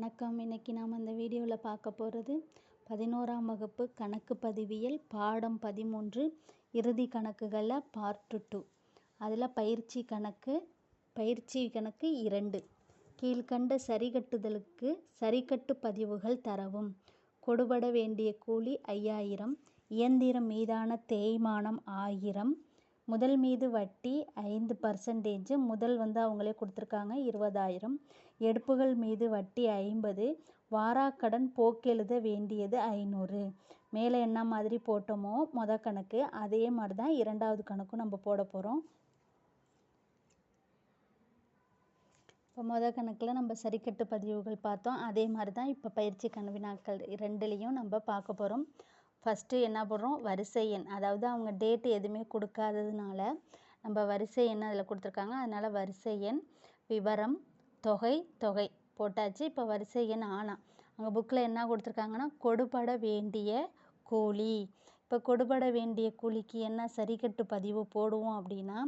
வணக்கம். இன்னைக்கு நாம் இந்த வீடியோவில் பார்க்க போகிறது பதினோராம் வகுப்பு கணக்கு பதிவியல் பாடம் பதிமூன்று இறுதி கணக்குகளில் பார்ட்டு டூ அதில் பயிற்சி கணக்கு பயிற்சி கணக்கு இரண்டு. கீழ்கண்ட சரிகட்டுதலுக்கு சரிக்கட்டு பதிவுகள் தரவும். கொடுபட வேண்டிய கூலி ஐயாயிரம். இயந்திரம் மீதான தேய்மானம் ஆயிரம். முதல் மீது வட்டி ஐந்து பர்சன்டேஜ் முதல் வந்து அவங்களே கொடுத்துருக்காங்க இருபதாயிரம். எடுப்புகள் மீது வட்டி ஐம்பது. வாராக்கடன் போக்கெழுத வேண்டியது ஐநூறு. மேலே என்ன மாதிரி போட்டோமோ மொத கணக்கு அதே மாதிரி தான் இரண்டாவது கணக்கும் நம்ம போட போகிறோம் இப்போ மொதல் கணக்கில் நம்ம சரிக்கட்டு பதிவுகள் பார்த்தோம். அதே மாதிரி தான் இப்போ பயிற்சி கணவினாக்கள் ரெண்டுலேயும் நம்ம பார்க்க போகிறோம் ஃபஸ்ட்டு என்ன போடுறோம்? வரிசை எண். அதாவது அவங்க டேட்டு எதுவுமே கொடுக்காததுனால நம்ம வரிசை எண் அதில் கொடுத்துருக்காங்க. அதனால் வரிசை எண் விவரம் தொகை தொகை போட்டாச்சு. இப்போ வரிசை எண் ஆனா அங்கே புக்கில் என்ன கொடுத்துருக்காங்கன்னா கொடுபட வேண்டிய கூலி. இப்போ கொடுபட வேண்டிய கூலிக்கு என்ன சரிக்கட்டு பதிவு போடுவோம் அப்படின்னா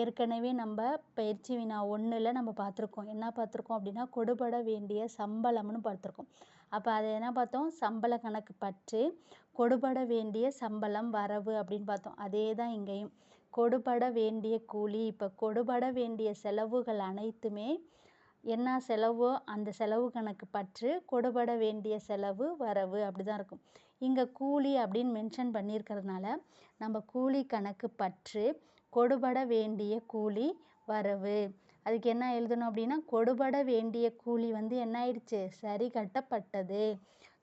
ஏற்கனவே நம்ம பயிற்சி வினா ஒன்றில் நம்ம பார்த்துருக்கோம். என்ன பார்த்துருக்கோம் அப்படின்னா கொடுபட வேண்டிய சம்பளம்னு பார்த்துருக்கோம். அப்போ அதை என்ன பார்த்தோம்? சம்பள கணக்கு பற்று கொடுபட வேண்டிய சம்பளம் வரவு அப்படின்னு பார்த்தோம். அதே தான் இங்கேயும். கொடுபட வேண்டிய கூலி இப்போ கொடுபட வேண்டிய செலவுகள் அனைத்துமே என்ன செலவோ? அந்த செலவு கணக்கு பற்று கொடுபட வேண்டிய செலவு வரவு அப்படி தான் இருக்கும். இங்கே கூலி அப்படின்னு மென்ஷன் பண்ணியிருக்கிறதுனால நம்ம கூலி கணக்கு பற்று கொடுபட வேண்டிய கூலி வரவு. அதுக்கு என்ன எழுதணும் அப்படின்னா கொடுபட வேண்டிய கூலி வந்து என்ன ஆயிடுச்சு? சரி கட்டப்பட்டது.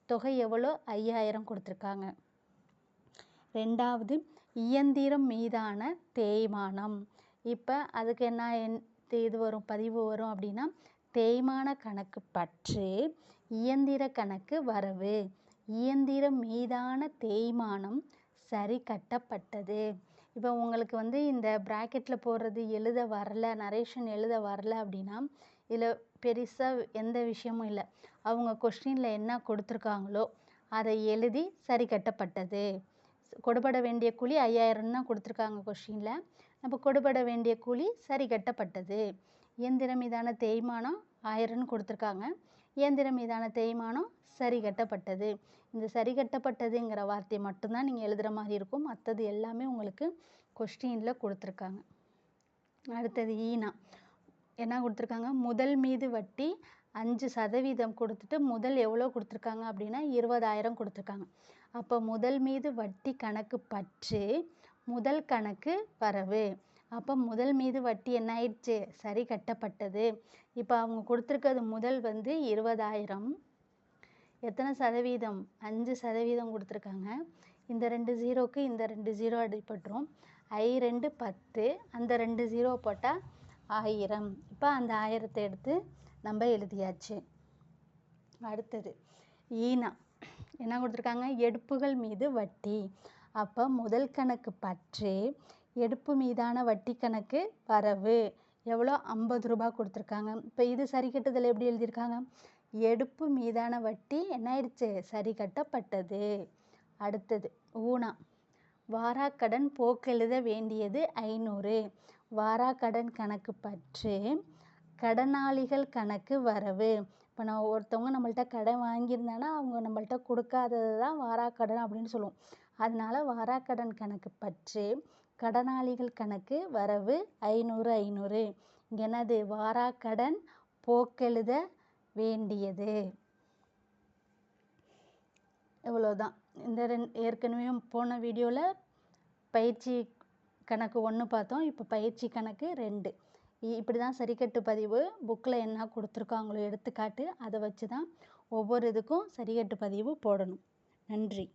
தொகை எவ்வளோ? ஐயாயிரம் கொடுத்துருக்காங்க. ரெண்டாவது இயந்திரம் மீதான தேய்மானம். இப்போ அதுக்கு என்ன என் இது வரும் பதிவு வரும் அப்படின்னா தேய்மான கணக்கு பற்று இயந்திர கணக்கு வரவு. இயந்திரம் மீதான தேய்மானம் சரி கட்டப்பட்டது. இப்போ உங்களுக்கு வந்து இந்த ப்ராக்கெட்டில் போடுறது எழுத வரல நரேஷன் எழுத வரல அப்படின்னா இதில் பெருசாக எந்த விஷயமும் இல்லை. அவங்க கொஸ்டினில் என்ன கொடுத்துருக்காங்களோ அதை எழுதி சரி கட்டப்பட்டது. கொடுபட வேண்டிய கூலி ஐயாயிரம் தான் கொடுத்துருக்காங்க கொஷினில் நம்ம கொடுபட வேண்டிய கூலி சரி கட்டப்பட்டது. இயந்திரம் மீதான தேய்மானம் ஆயிரம்னு கொடுத்துருக்காங்க. இயந்திரம் மீதான தேய்மானம் சரி கட்டப்பட்டது. இந்த சரி கட்டப்பட்டதுங்கிற வார்த்தையை மட்டும்தான் நீங்கள் எழுதுகிற மாதிரி இருக்கும். மற்றது எல்லாமே உங்களுக்கு கொஸ்டினில் கொடுத்துருக்காங்க. அடுத்தது ஈனா. என்ன கொடுத்துருக்காங்க? முதல் மீது வட்டி அஞ்சு சதவீதம் கொடுத்துட்டு முதல் எவ்வளோ கொடுத்துருக்காங்க அப்படின்னா இருபதாயிரம் கொடுத்துருக்காங்க. அப்போ முதல் மீது வட்டி கணக்கு பற்று முதல் கணக்கு வரவு. அப்போ முதல் மீது வட்டி என்ன ஆயிடுச்சு? சரி கட்டப்பட்டது. இப்போ அவங்க கொடுத்துருக்கிறது முதல் வந்து இருபதாயிரம். எத்தனை சதவீதம்? அஞ்சு சதவீதம் கொடுத்துருக்காங்க. இந்த ரெண்டு ஜீரோக்கு இந்த ரெண்டு ஜீரோ அடிப்பட்டுரும் ஐ ரெண்டு பத்து அந்த ரெண்டு ஜீரோ போட்டால் ஆயிரம். இப்போ அந்த ஆயிரத்தை எடுத்து நம்ம எழுதியாச்சு. அடுத்தது ஈனா. என்ன கொடுத்துருக்காங்க? எடுப்புகள் மீது வட்டி. அப்போ முதல் கணக்கு பற்று எடுப்பு மீதான வட்டி கணக்கு வரவு. எவ்வளோ? ஐம்பது ரூபா கொடுத்துருக்காங்க. இப்போ இது சரி கட்டுதல் எப்படி எழுதியிருக்காங்க? எடுப்பு மீதான வட்டி என்ன ஆயிடுச்சு சரி கட்டப்பட்டது அடுத்தது ஊனா. வாராக்கடன் போக்கெழுத வேண்டியது ஐநூறு. வாராக்கடன் கணக்கு பற்று. கடனாளிகள் கணக்கு வரவு. இப்போ நான் ஒருத்தவங்க நம்மள்ட்ட கடன் வாங்கியிருந்தாங்கன்னா அவங்க நம்மள்ட்ட கொடுக்காதது தான் வாராக்கடன் அப்படின்னு சொல்லுவோம். அதனால வாராக்கடன் கணக்கு பற்று கடனாளிகள் கணக்கு வரவு ஐநூறு ஐநூறு. இங்கே என்னது? வாராக்கடன் போக்கெழுத வேண்டியது. இவ்வளோதான் இந்த ரெண் ஏற்கனவே போன வீடியோவில் பயிற்சி கணக்கு ஒன்று பார்த்தோம். இப்போ பயிற்சி கணக்கு ரெண்டு. இப்படி தான் சரிக்கட்டு பதிவு. புக்கில் என்ன கொடுத்துருக்காங்களோ எடுத்துக்காட்டு அதை வச்சு தான் ஒவ்வொரு இதுக்கும் சரிக்கட்டு பதிவு போடணும். நன்றி.